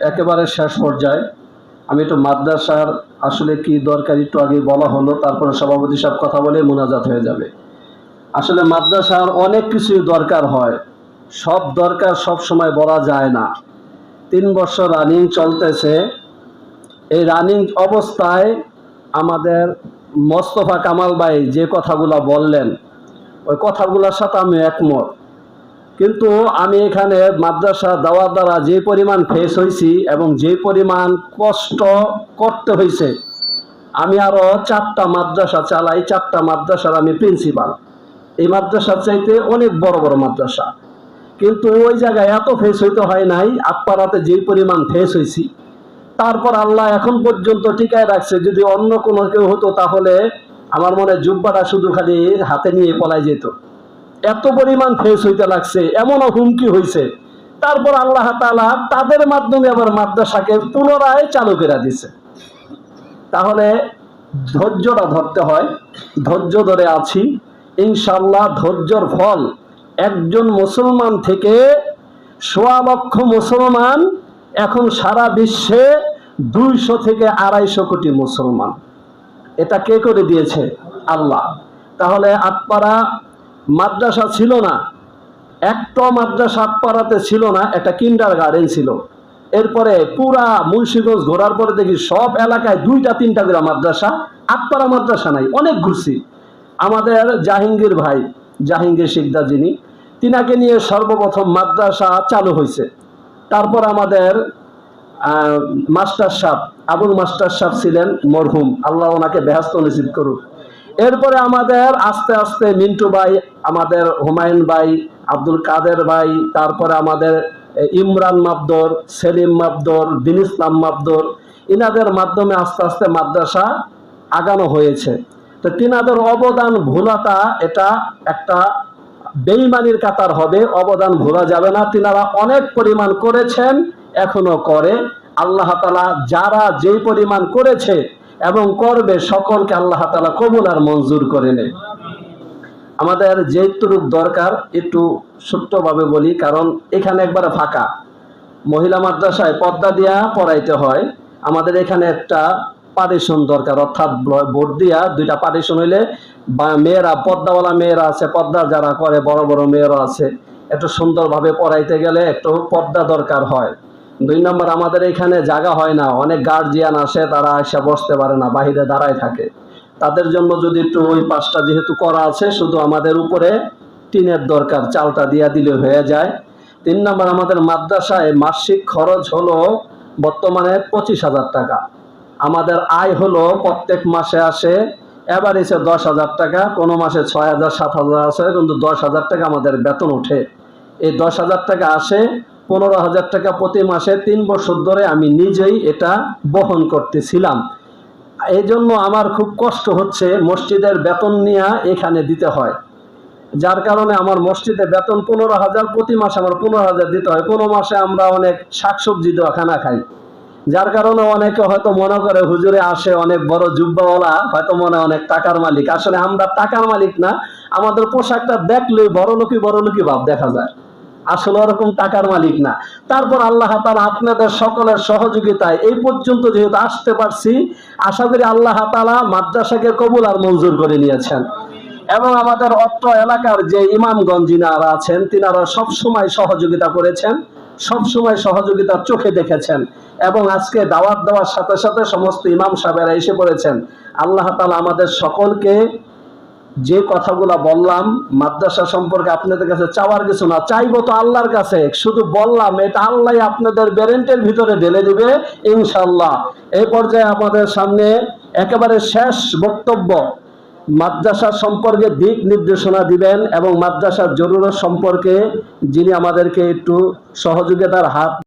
একেবারে শেষ পর্যায়ে। আমি একটু মাদ্রাসার আসলে কি দরকার একটু আগে বলা হলো, তারপরে সভাপতি সব কথা বলে মোনাজাত হয়ে যাবে। আসলে মাদ্রাসার অনেক কিছুই দরকার হয়। সব দরকার সব সময় বলা যায় না। তিন বছর রানিং চলতেছে। এই রানিং অবস্থায় আমাদের মোস্তফা কামাল ভাই যে কথাগুলো বললেন, ওই কথাগুলোর সাথে আমি একমত। কিন্তু আমি এখানে মাদ্রাসা দেওয়ার দ্বারা যে পরিমাণ ফেস হয়েছি এবং যে পরিমাণ কষ্ট করতে হয়েছে, আমি আরও চারটা মাদ্রাসা চালাই, চারটা মাদ্রাসার আমি প্রিন্সিপাল এই মাদ্রাসার চাইতে অনেক বড় বড় মাদ্রাসা। কিন্তু ওই জায়গায় এত ফেস হইতে হয় নাই আপ্পারাতে যে পরিমাণ ফেস হয়েছি তারপর আল্লাহ এখন পর্যন্ত টিকায় রাখছে, যদি অন্য কোনো কেউ হতো তাহলে আমার মনে জুব্বাটা শুধু খালি হাতে নিয়ে পলাই যেত। এত পরিমাণ ফেস হইতে লাগছে, এমনও হুমকি হয়েছে তারপর আল্লাহ তাআলা তাদের মাধ্যমে আবার মাদ্রাসাকে পুনরায় চালু করে দিছে তাহলে ধৈর্যটা ধরতে হয়, ধৈর্য ধরে আছি। ইনশাল্লাহ ধৈর্যর ফল, একজন মুসলমান থেকে সোয়া লক্ষ মুসলমান, এখন সারা বিশ্বে দুইশো থেকে আড়াইশো কোটি মুসলমান। এটা কে করে দিয়েছে? আল্লাহ। তাহলে আটপাড়া মাদ্রাসা ছিল না। একটা মাদ্রাসা আটপাড়াতে ছিল না, একটা কিন্ডার গার্ডেন ছিল। এরপরে পুরা মুন্সিগঞ্জ ঘোরার পরে দেখি সব এলাকায় দুইটা, তিনটা করে মাদ্রাসা, আটপাড়া মাদ্রাসা নাই, অনেক ঘুরছি। আমাদের জাহাঙ্গীর ভাই, জাহাঙ্গীর শিকদার যিনি, তিনাকে নিয়ে সর্বপ্রথম মাদ্রাসা চালু হয়েছে। তারপর আমাদের মাস্টার সাহ আবুল মাস্টার সাহ ছিলেন মরহুম। আল্লাহ ওনাকে বেহাস্ত নসিব করুক। এরপরে আমাদের আস্তে আস্তে মিন্টু ভাই, আমাদের হুমায়ুন ভাই, আব্দুল কাদের ভাই, তারপরে আমাদের ইমরান মাবদর সেলিম মাবদর দিন ইসলাম মাবদর ইনাদের মাধ্যমে আস্তে আস্তে মাদ্রাসা আগানো হয়েছে। তো তিনাদের অবদান ভোলাটা, এটা একটা বেইমানির কাতার হবে, অবদান ভোলা যাবে না। তিনারা অনেক পরিমাণ করেছেন, এখনও করে। আল্লাহ তালা যারা যেই পরিমাণ করেছে এবং করবে সকলকে আল্লাহ তালা কবুল আর মঞ্জুর করে নেয়। আমাদের যেটুক দরকার, একটু ছোট্টভাবে বলি, কারণ এখানে একবারে ফাঁকা। মহিলা মাদ্রাসায় পর্দা দিয়া পড়াইতে হয়। আমাদের এখানে একটা পার্টিশন দরকার, অর্থাৎ বোর্ড দিয়া দুইটা পার্টিশন হইলে বা মেয়েরা, পর্দাওয়ালা মেয়েরা আছে, পর্দা যারা করে, বড় বড় মেয়েরা আছে, একটু সুন্দরভাবে পড়াইতে গেলে একটু পর্দা দরকার হয়। দুই নম্বর, আমাদের এখানে জায়গা হয় না। অনেক গার্জিয়ান আসে, তারা এসে বসতে পারে না, বাহিরে দাঁড়ায় থাকে। তাদের জন্য যদি একটু ওই পাশটা যেহেতু করা আছে, শুধু আমাদের উপরে টিনের দরকার, চালটা দিয়া দিলে হয়ে যায়। তিন নম্বর, আমাদের মাদ্রাসায় মাসিক খরচ হলো বর্তমানে পঁচিশ হাজার টাকা। আমাদের আয় হলো প্রত্যেক মাসে আসে এবার এসে দশ হাজার টাকা, কোনো মাসে ছয় হাজার, সাত হাজার আসে কিন্তু দশ হাজার টাকা আমাদের বেতন ওঠে। এই দশ হাজার টাকা আসে পনেরো হাজার টাকা প্রতি মাসে তিন বছর ধরে আমি নিজেই এটা বহন করতেছিলাম। এই জন্য আমার খুব কষ্ট হচ্ছে মসজিদের বেতন নিয়ে এখানে দিতে হয়। যার কারণে আমার মসজিদে বেতন পনেরো হাজার, প্রতি মাসে আমার পনেরো হাজার দিতে হয়। কোনো মাসে আমরা অনেক শাকসবজি দেওয়া খানা খাই। যার কারণে অনেকে হয়তো মনে করে, হুজুরে আসে অনেক বড় জুব্বাওয়ালা, হয়তো মনে অনেক টাকার মালিক। আসলে আমরা টাকার মালিক না, আমাদের পোশাকটা দেখলে বড় লোকই বড় লোকই ভাব দেখা যায়। আসলে ওরকম টাকার মালিক না। তারপর আল্লাহ তালা আপনাদের সকলের সহযোগিতায় এই পর্যন্ত যেহেতু আসতে পারছি, আশা করি আল্লাহ তালা মাদ্রাসাকে কবুল আর মঞ্জুর করে নিয়েছেন। এবং আমাদের অত্র এলাকার যে ইমামগঞ্জ যিনারা আছেন, তিনারা সবসময় সহযোগিতা করেছেন সবসময় সহযোগিতা চোখে দেখেছেন এবং আজকে দাওয়াত দেওয়ার সাথে সাথে সমস্ত ইমাম সাহেবেরা এসে পড়েছেন। আল্লাহ তালা আমাদের সকলকে যে কথাগুলো বললাম, মাদ্রাসা সম্পর্কে আপনাদের কাছে চাওয়ার কিছু না, চাইব তো আল্লাহর কাছে। শুধু বললাম, এটা আল্লাহ আপনাদের ব্যারেন্টের ভিতরে ঢেলে দিবে ইনশাল্লাহ এই পর্যায়ে আমাদের সামনে একেবারে শেষ বক্তব্য। মাদ্রাসা সম্পর্কে দিক নির্দেশনা দিবেন এবং মাদ্রাসার জরুরত সম্পর্কে যিনি আমাদেরকে একটু সহযোগিতার হাত